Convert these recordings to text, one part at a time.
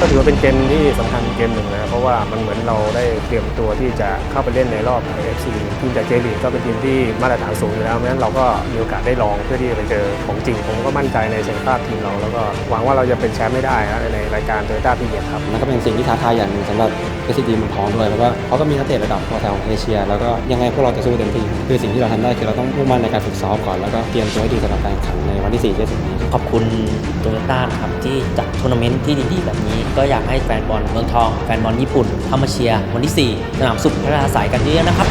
ก็ถือว่าเป็นเกมที่สำคัญเกมหนึ่งนะครับเพราะว่ามันเหมือนเราได้เตรียมตัวที่จะเข้าไปเล่นในรอบ AFC ทีมจากเจลีกก็เป็นทีมที่มาตรฐานสูงอยู่แล้วเพราะฉะนั้นเราก็มีโอกาสได้ลองเพื่อที่จะไปเจอของจริง ผมก็มั่นใจในศักยภาพทีมเรา แล้วก็หวังว่าเราจะเป็นแชมป์ไม่ได้นะในรายการโตโยต้าพีเมียครับมันก็เป็นสิ่งที่ท้าทายอย่างหนึ่งสำหรับเอสดีมืองทองด้วยเพราะว่าเขาก็มีนักเตะระดับตัวแถวของเอเชีย แล้วก็ยังไงพวกเราจะสู้เต็มที่คือสิ่งที่เราทำได้คือเราต้องมุ่งมั่นในการฝึกซ้อมก่อนแล้วก็เตรียมตัวให้ดีสำหรับการแข่งขันใน วันที่4ที่จะถึงนี้ ขอบคุณโตโยต้านะครับที่จัดทัวร์นาเมนต์ที่ดีๆ แบบนี้ ก็อยากให้แฟนบอลเมืองทอง แฟนบอลญี่ปุ่นเข้ามาเชียร์วันที่ 4 สนามสุขพัฒนาสายกันเยอะๆนะครับ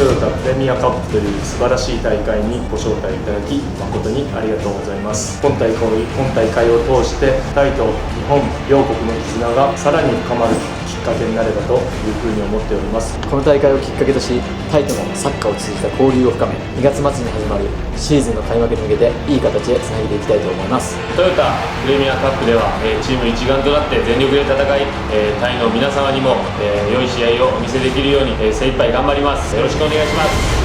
トヨタプレミアカップという素晴らしい大会にご招待いただき誠にありがとうございます今大会今大会を通してタイと日本両国の絆がさらに深まるきっ かけになればというふうに思っております。この大会をきっかけとしタイとのサッカーを通じた交流を深め2月末に始まるシーズンの開幕に向けていい形でつなげていきたいと思います。トヨタプレミアカップでは、チーム一丸となって全力で戦い、タイの皆様にも、え良い試合をお見せできるように、え精一杯頑張ります。よろしくお願いします。